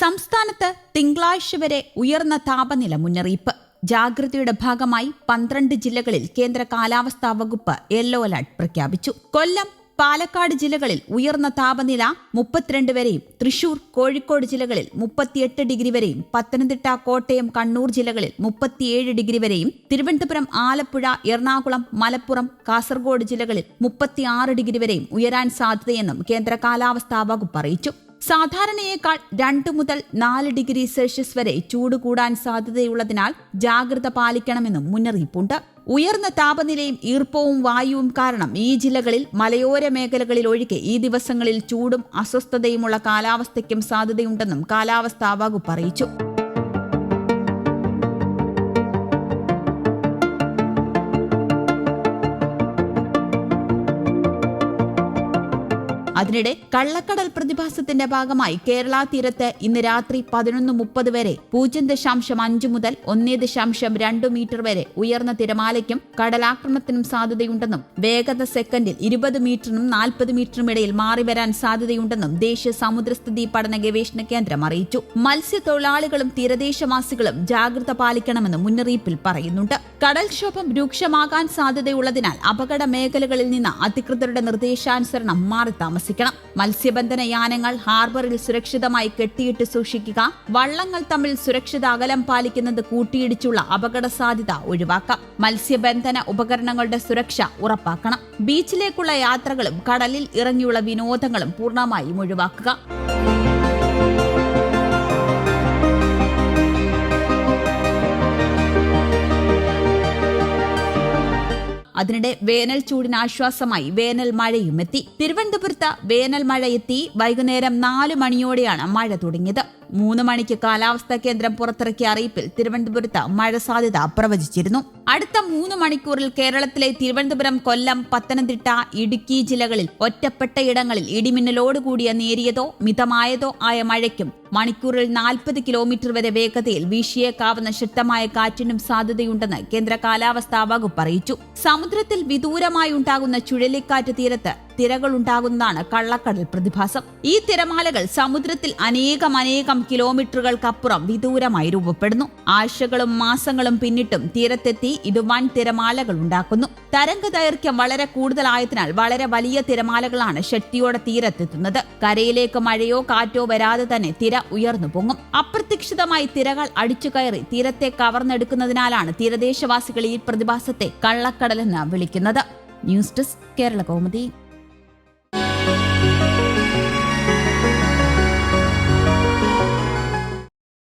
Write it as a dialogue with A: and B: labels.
A: സംസ്ഥാനത്ത് തിങ്കളാഴ്ച വരെ ഉയർന്ന താപനില മുന്നറിയിപ്പ് ജാഗ്രതയുടെ ഭാഗമായി പന്ത്രണ്ട് ജില്ലകളിൽ കേന്ദ്ര കാലാവസ്ഥാ വകുപ്പ് യെല്ലോ അലർട്ട് പ്രഖ്യാപിച്ചു കൊല്ലം പാലക്കാട് ജില്ലകളിൽ ഉയർന്ന താപനില മുപ്പത്തിരണ്ട് വരെയും തൃശൂർ കോഴിക്കോട് ജില്ലകളിൽ മുപ്പത്തിയെട്ട് ഡിഗ്രി വരെയും പത്തനംതിട്ട കോട്ടയം കണ്ണൂർ ജില്ലകളിൽ മുപ്പത്തിയേഴ് ഡിഗ്രി വരെയും തിരുവനന്തപുരം ആലപ്പുഴ എറണാകുളം മലപ്പുറം കാസർഗോഡ് ജില്ലകളിൽ മുപ്പത്തിയാറ് ഡിഗ്രി വരെയും ഉയരാൻ സാധ്യതയെന്നും കേന്ദ്ര കാലാവസ്ഥാ വകുപ്പ് അറിയിച്ചു സാധാരണയേക്കാൾ രണ്ട് മുതൽ നാല് ഡിഗ്രി സെൽഷ്യസ് വരെ ചൂട് കൂടാൻ സാധ്യതയുള്ളതിനാൽ ജാഗ്രത പാലിക്കണമെന്നും മുന്നറിയിപ്പുണ്ട് ഉയർന്ന താപനിലയും ഈർപ്പവും വായുവും കാരണം ഈ ജില്ലകളിൽ മലയോര മേഖലകളിൽ ഒഴികെ ഈ ദിവസങ്ങളിൽ ചൂടും അസ്വസ്ഥതയുമുള്ള കാലാവസ്ഥയ്ക്കും സാധ്യതയുണ്ടെന്നും കാലാവസ്ഥാ വകുപ്പ് അറിയിച്ചു അതിനിടെ കള്ളക്കടൽ പ്രതിഭാസത്തിന്റെ ഭാഗമായി കേരള തീരത്ത് ഇന്ന് രാത്രി പതിനൊന്ന് മുപ്പത് വരെ പൂജ്യം ദശാംശം അഞ്ച് മുതൽ ഒന്നേ ദശാംശം രണ്ട് മീറ്റർ വരെ ഉയർന്ന തിരമാലയ്ക്കും കടലാക്രമണത്തിനും സാധ്യതയുണ്ടെന്നും വേഗത സെക്കൻഡിൽ ഇരുപത് മീറ്ററിനും നാൽപ്പത് മീറ്ററിനും ഇടയിൽ മാറി വരാൻ സാധ്യതയുണ്ടെന്നും ദേശീയ സമുദ്രസ്ഥിതി പഠന ഗവേഷണ കേന്ദ്രം അറിയിച്ചു മത്സ്യത്തൊഴിലാളികളും തീരദേശവാസികളും ജാഗ്രത പാലിക്കണമെന്ന് മുന്നറിയിപ്പിൽ പറയുന്നുണ്ട് കടൽക്ഷോഭം രൂക്ഷമാകാൻ സാധ്യതയുള്ളതിനാൽ അപകട മേഖലകളിൽ നിന്ന് അധികൃതരുടെ നിർദ്ദേശാനുസരണം മാറി താമസിക്കും സൂക്ഷിക്കണം മത്സ്യബന്ധന യാനങ്ങൾ ഹാർബറിൽ സുരക്ഷിതമായി കെട്ടിയിട്ട് സൂക്ഷിക്കുക വള്ളങ്ങൾ തമ്മിൽ സുരക്ഷിത അകലം പാലിക്കുന്നത് കൂട്ടിയിടിച്ചുള്ള അപകട സാധ്യത ഒഴിവാക്കാം മത്സ്യബന്ധന ഉപകരണങ്ങളുടെ സുരക്ഷ ഉറപ്പാക്കണം ബീച്ചിലേക്കുള്ള യാത്രകളും കടലിൽ ഇറങ്ങിയുള്ള വിനോദങ്ങളും പൂർണ്ണമായും ഒഴിവാക്കുക അതിനിടെ വേനൽ ചൂടിന് ആശ്വാസമായി വേനൽ മഴയും എത്തി തിരുവനന്തപുരത്ത് വേനൽ മഴ എത്തി വൈകുന്നേരം നാലു മണിയോടെയാണ് മഴ തുടങ്ങിയത് മൂന്ന് മണിക്ക് കാലാവസ്ഥാ കേന്ദ്രം പുറത്തിറക്കിയ അറിയിപ്പിൽ തിരുവനന്തപുരത്ത് മഴ സാധ്യത പ്രവചിച്ചിരുന്നു അടുത്ത മൂന്ന് മണിക്കൂറിൽ കേരളത്തിലെ തിരുവനന്തപുരം കൊല്ലം പത്തനംതിട്ട ഇടുക്കി ജില്ലകളിൽ ഒറ്റപ്പെട്ട ഇടങ്ങളിൽ ഇടിമിന്നലോടുകൂടിയ നേരിയതോ മിതമായതോ ആയ മഴയ്ക്കും മണിക്കൂറിൽ നാൽപ്പത് കിലോമീറ്റർ വരെ വേഗതയിൽ വീശിയേക്കാവുന്ന ശക്തമായ കാറ്റിനും സാധ്യതയുണ്ടെന്ന് കേന്ദ്ര കാലാവസ്ഥാ വകുപ്പ് അറിയിച്ചു സമുദ്രത്തിൽ വിദൂരമായി ഉണ്ടാകുന്ന ചുഴലിക്കാറ്റ് തീരത്ത് ഉണ്ടാകുന്നതാണ് കള്ളക്കടൽ പ്രതിഭാസം ഈ തിരമാലകൾ സമുദ്രത്തിൽ അനേകം അനേകം കിലോമീറ്ററുകൾക്കപ്പുറം വിദൂരമായി രൂപപ്പെടുന്നു ആഴ്ചകളും മാസങ്ങളും പിന്നിട്ടും തീരത്തെത്തി ഇത് വൻ തിരമാലകൾ ഉണ്ടാക്കുന്നു തരംഗ ദൈർഘ്യം വളരെ കൂടുതലായതിനാൽ വളരെ വലിയ തിരമാലകളാണ് ശക്തിയോടെ തീരത്തെത്തുന്നത് കരയിലേക്ക് മഴയോ കാറ്റോ വരാതെ തന്നെ തിര ഉയർന്നു പൊങ്ങും അപ്രതീക്ഷിതമായി തിരകൾ അടിച്ചു കയറി തീരത്തെ കവർന്നെടുക്കുന്നതിനാലാണ് തീരദേശവാസികൾ ഈ പ്രതിഭാസത്തെ കള്ളക്കടലെന്ന് വിളിക്കുന്നത് ന്യൂസ് ഡെസ്ക് കേരള കൗമുദി